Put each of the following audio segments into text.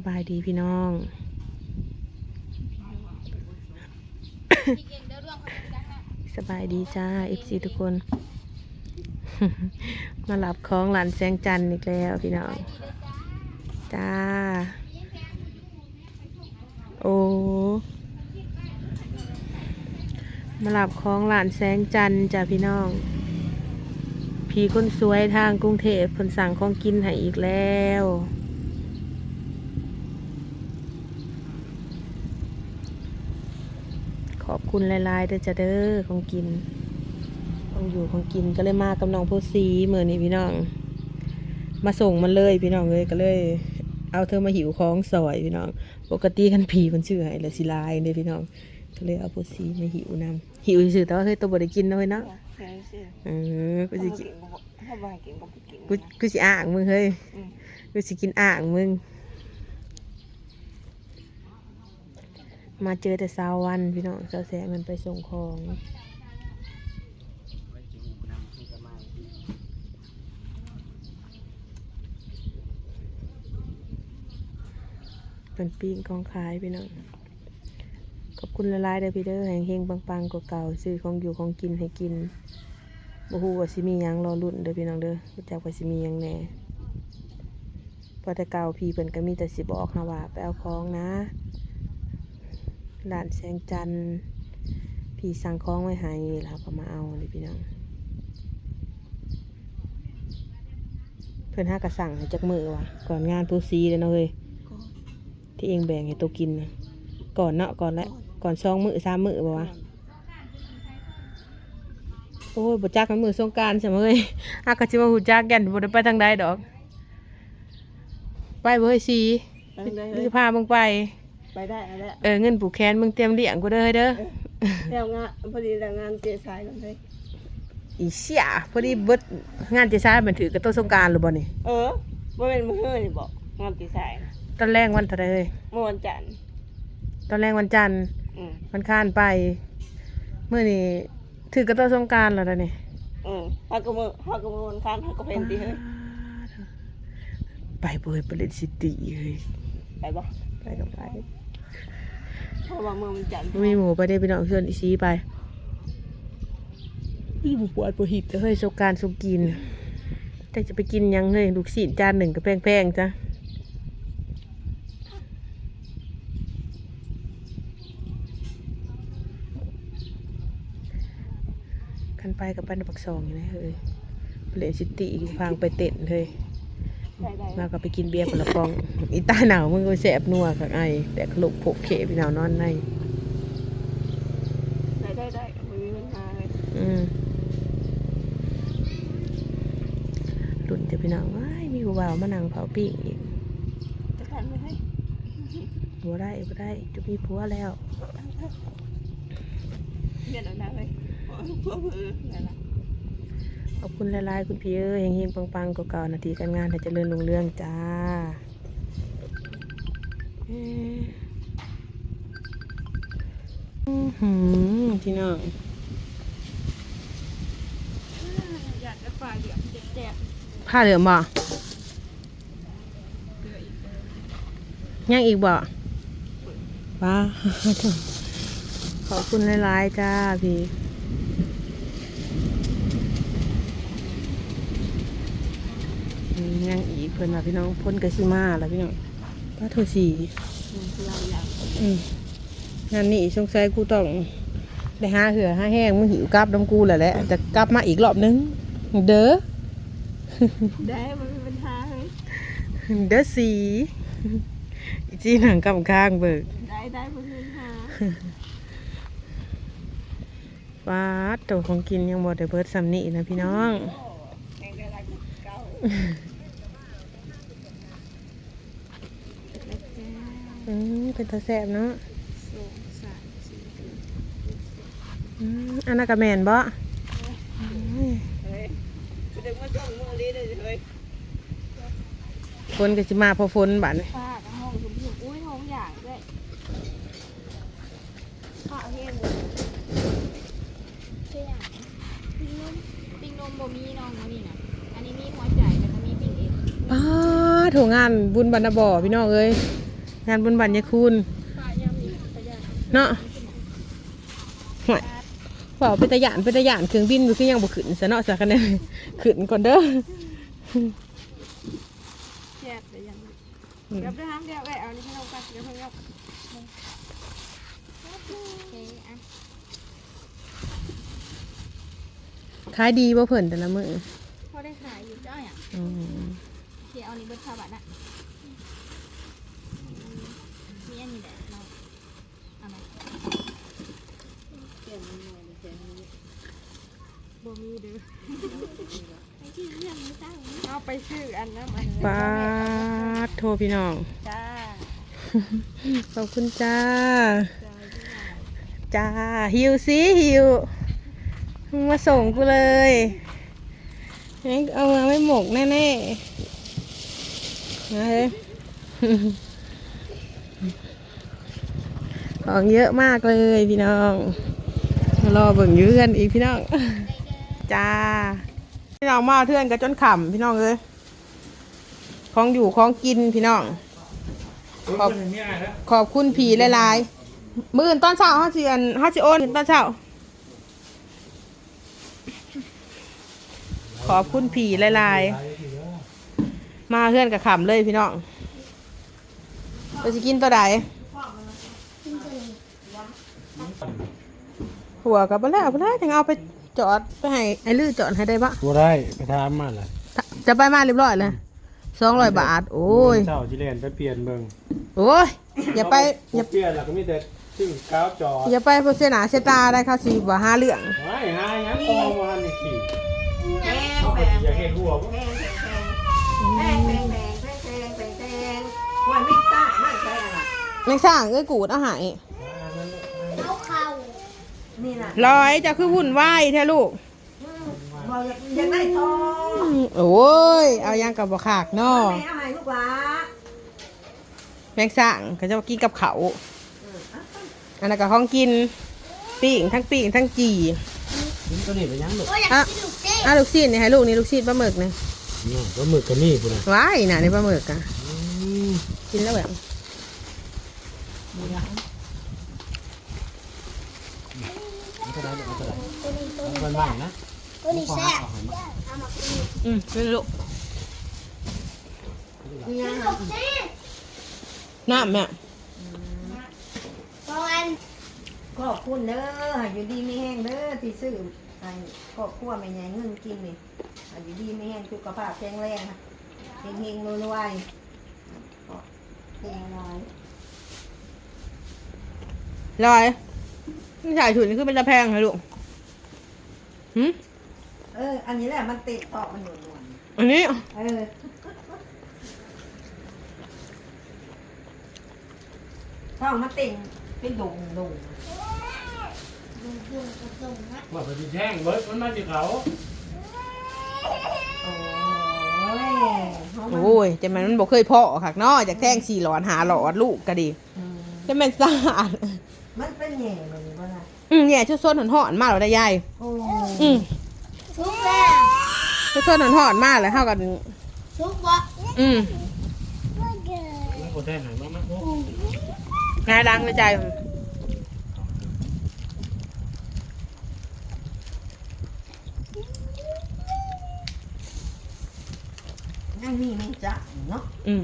สบายดีพี่น้องสบายดีจ้าเอฟซีทุกคน มาหลับของหลานแสงจันทร์อีกแล้วพี่น้อง จ้า โอ้ มาหลับของหลานแสงจันทร์จ้าพี่น้อง พี่คนสวยทางกรุงเทพคนสั่งของกินให้อีกแล้ว ขอบ คุณหลายๆเด้อจ้าเด้อของกินของอยู่ของกินก็เลยมากับน้องผู้ซีเมื่อนี้พี่น้อง มาส่งมันเลยพี่น้องเลยก็เลย เอาเธอมาหิวของซอยพี่น้อง ปกติกันผีมันชื่อให้ละสิลายเนี่ยพี่น้องก็เลยเอาผู้ซีมาหิวนำหิวซื่อๆแต่ว่าเฮ้ยตัวบ่ได้กินเนาะเฮ้ยเนาะใช่สิเออกูสิกินถ้าบ่ให้กินก็บ่กินกูกูสิอ่างมึงเฮ้ยอืมกูสิกินอ่างมึง มาเจอแต่สาววันพี่น้องสาวแสมันไปส่งของเป็นปิ้งของขายพี่น้องขอบคุณละลายเด้อพี่เด้อแห่งเฮงปังๆกว่าเก่าซื้อของอยู่ของกินให้กินบ่ฮู้ว่าสิมีหยังรอรุ่นเด้อพี่น้องเด้อบ่จักว่าสิมีหยังแน่พอแต่เก่าพี่เพิ่นก็มีแต่สิบอกหาว่าไปเอาของนะ ร้านแสงจันทร์พี่สั่งของไว้ให้แล้วก็มาเอานี่พี่น้อง เพิ่นหากระสั่งให้จักมือว่ะก่อนงานผู้ซีเลยเนาะเฮ้ยก็ที่เองแบ่งให้ตัวกินนะก่อนเนาะก่อนและก่อนสองมือสามมือบ่วะโอ้ยบ่จักกันมือสงกรารใช่ไหมเอ้ยอากาจิว่าหูจักกันบ่ได้ไปทางใดดอก ไปเว้ยสีไปได้นี่พามึงไป ไปได้เอาแล้วเออเงินผูกแขนมึงเตรียมเลี้ยงกูเด้อเฮ้ยเด้อแล้วงานพอดีแล้วงานเจสายกันเลยอีเชี่ยพอดีเบิดงานเจซ่ามันถือกับโต๊ะสงกรารหรือบ่นี่เออบ่เป็นมื้อฮื้อนี่บอกงานเจสายตอนแรกวันเท่าไหรเอ้ยเมื่อวันจันทร์ตอนแรกวันจันทร์อืมวันค้านไปเมื่อนี่ถือกับโต๊ะสงกรารแล้วเด้อนี่อืมเฮาก็มื้อเฮาก็มื้อวันค้านเฮาก็เพิ่นติเฮ้ยไปเบิดไปเล่นซิตี้เฮ้ยไปบ่ไปกับไป เพราะว่ามื้อวันจันทร์มีหมูไปได้ไปน้องชวนอีซีไปพี่บุปวดปวหิตเฮ้ยสงกรารสงกิน แต่จะไปกินหยังเฮ้ยลูกศิษย์จานหนึ่งก็แพงๆจ้ะคันไปกับปันปักซองอยู่นะเฮ้ยไปเล่นซิตี้ฟังไปเต้นเฮ้ย ได้ได้มาก็ไปกินเบียร์ผละปองอีตาหนาวมึงก็แสบนัวกับไอแต่ขลุกโผกเขพี่หนาวนอนในได้ได้ได้บ่มีปัญหาเลยอืมหลุนจะพี่น้องว้ายมีผู้บ่าวมานั่งเผาปิ้งอีกจะกันไหมให้บัวได้บัได้จะมีผัวแล้วเรียนเอาได้เว้ยโอ้ยพวกมือนั่นล่ะข อบคุณหลายๆ คุณพี่เอ้ยเฮงๆปังๆเก่าๆนาทีการงานให้เจริญรุ่งเรืองจ้าเอ้ยอื้อหือพี่น้องอยากจะฝ่ายเดียวแจกผ้าเหลืองบ่ยังอีกบ่ป้าขอบคุณหลายๆจ้าพี่อืม ยังอีกเพิ่นว่าพี่น้องพ้นกะชิมาแล้วพี่น้องป้าโทสีเราอยากอืมงานนี้สงสัยกูต้องได้หาเหือหาแห้งมึงหิวกลับน้ำกูแหละแหละจะกลับมาอีกรอบนึง เด้อได้มันมีปัญหาเฮ้ยเด้อสีอีจีหนังกำข้างเบิกได้ได้มันมีปัญหาว้าดตัวของกินยังบ่ได้เบิดซ้ำนี่นะพี่น้อง แข่งกันอะไรเก่า อืมเป็นตาแซ่บเนาะสองสามสี่อืมอันนั้นก็แม่นบ่เฮ้ยกูจะมาจ้องมือนี้เลยเฮ้ยฝนก็สิมาเพอฝนบัดนี้ป้ากับห้องสมบูรณ์อุ้ยท้องอย่างด้วยข้าวเฮงเลยเชื่อปิ้งนมปิ้งนมบ่มีน้องอันนี้นะอันนี้มีหัวใจแล้วก็มี ปิ้งเอ็นป้าโถงานบุญบรรณบ่อพี่น้องเอ้ยเงานบุญบัญญาคุณปลายามนี้ก็ยากเนาะห่วยเปล่าเป็นตะยานเป็นตะยานเครื่องบินอยู่คือยังบ่ขึ้นซะเนาะสักคะแนนขึ้นก่อนเด้อแยกไปยังเดี๋ยวไปทำเดี๋ยวไปเอานี่ให้เรากันเดี๋ยวเพิ่งเอาโอเคอะขายดีบ่เพิ่นแต่ละมื้อพอได้ขายอยู่เจ้าอย่าง อืมเดี๋ยวเอานี่เบิดค่าบัตรน่ะมีอันนี้แหละเราเอาไหมบ่มีเด้อไปที่เรื่องนี้ตั้งเอาไปซื้ออันนั้นมันปาดโทรพี่น้อง จ้า ขอบคุณจ้า จ้าจ้าหิวสิหิวมึงมาส่งกูเลยงั้นเอามาไม่หมกแน่ๆนะเฮ้ย ของเยอะมากเลยพี่น้องรอเบิ่งยืกันอีกพี่น้อง จ้า พี่น้องมาเทื่อนกันจนขำพี่น้องเลยของอยู่ของกินพี่น้อง ขอบขอบคุณผีหลายๆมื่อื่นตอนเช้าห้าสิอันห้าสิโอนตอนเช้า ขอบคุณผีหลายๆ มาเพื่อนกับขำเลยพี่น้องเราจะกินตัวใดหัวกับไปแล้วไปแล้วยังเอาไปจอดไปให้ไอ้ลือจอดให้ได้ปะบ่ได้ไปถามมันล่ะจะไปมาเรียบร้อยเลยสองร้อยบาท โอ้ยเจ้าจิเลนไปเปลี่ยนเบิ่งโอ้ยอย่าไปอย่าเปลี่ยนแล้วก็มีแต่ชื่อกาวจอดอย่าไปโพสนาเชตาได้เขาสิบ่หาเรื่องไว้หาหยังพอมาหันนี่ขี่แพงเขาแพก็งอยากเห็นหัวบ่แพง แพงแพงแพงแพงแพงแพงแพงวันไม่ตาไม่ใช่อะไรแม่งสร้างเอ้ยกูดเอาหายนี่น่ะร้อยจะคือวุ่นวายแท้ลูก บอกอยากอยากได้ทองโอ้ย เอายังกับบ่ขากนอแม่เอาให้ลูกหลาแม่งสร้างก็จะมากินกับเขาวอันนั้นก็ของกินปิ้งทั้งปิ้งทั้งจีนี่ตัวนี้เป็นหยังลูกอะอะลูกซีนนี่ให้ลูกนี่ลูกซีนปลาหมึกนี่ นี่ก็หมึกก็มีพุ่นน่ะว้ายน่ะนี่ปลาหมึกอะอืมกินแล้วแบบเอาเท่าไหร่เอาเท่าไหร่เอาบ้านๆนะตัวนี้แซ่บอืมกินลูกเนี่ยน้ำแม่ ตอน ขอบคุณเด้อให้อยู่ดีไม่แห้งเด้อที่ซื้อให้ครอบครัวไม่ใหญ่เงินกินนี่ให้อยู่ดีไม่แห้งสุขภาพแข็งแรงค่ะเฮงๆรวยๆแข็งรวยลอยไม่ใช่ถุนนี่คือเป็นตะแพงเหรอลูกหืมเออ อันนี้แหละมันติดต่อมันหนุนหนุนอันนี้เออ ท้องมันติ่งเป็นดุงดุง ว่าไปสิแท่งเบิดมันมาสิเขาโอ้ยเขามันโอ้ยจะมันมันบอกเคยพ่อค่ะเนาะจากแท่งสี่หลอดหาหลอดลูกก็ดีอืมจะเป็นสะอาดมันเป็นแง่เลยว่าล่ะอืมเนี่ยชุดส้นหอนหอนๆมาเราได้ยายโอ้อืมทุกแล้วชุดส้นหอนหอนๆมาเลยเข้ากันทุกบ่อืมแล้วบ่แท่งให้มามาโอ้งายล้างในใจ นั่นนี่ไม่จังเนาะอืม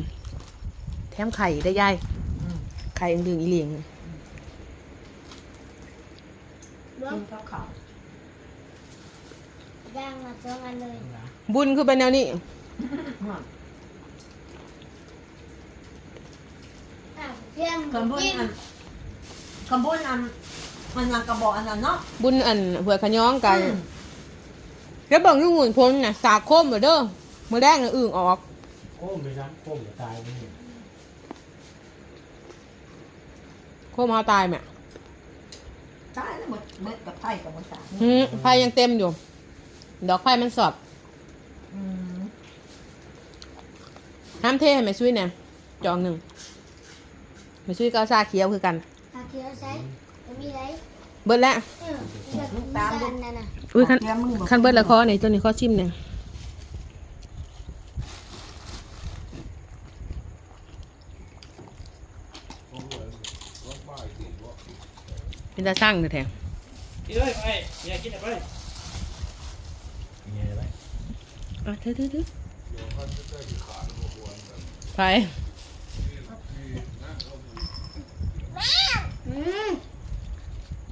แถมไข่ได้ยายอืมไข่ดึงอีเหลียงกินข้าวขาวย่างมาสองอันเลยบุญคือเป็นแนวนี้หอมเที่ยงคำพูดอันคำพูดอันมันยังกระบอกอันนั้นเนาะบุญอันเผื่อขย้องกันอืมแล้วเบิ่งอยุ่งหุ่นพ้นน่ะสากโคมเหมือนเด้อ มือแรกน่ะอึ่งออก โค้มไปซะโค้มจะตายไปนี่โคมเอาตายแม่ตายแล้วหมดเบิดกับไผ่กับภาษาหืมไฟยังเต็มอยู่ ดอกไฟมันสอบอืมน้ำเทให้แม่ช่วยเนี่ยจองหนึ่งแม่ช่วยก็เอาซาเขียวคือกันตาเขียวใช้มีไรเบิดแล้ว เออลูกตาลนั่นน่ะ อุ้ยคันเดี๋ยวมึงบอก คันเบิดละคอนี่ตัวนี้ข้อชิมเนี่ย เป็นตาสร้างแท้กินเลยไปอย่ากินไปเนี่ยไปๆอะถือถือถือไป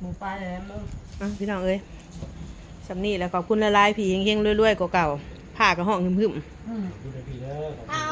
หมูปลาแล้วมึงอะพี่น้องเอ้ยสำนี่แล้วขอบคุณละลายๆผีเฮงๆรวยๆกว่าเก่าผ้ากับห้องหึมๆ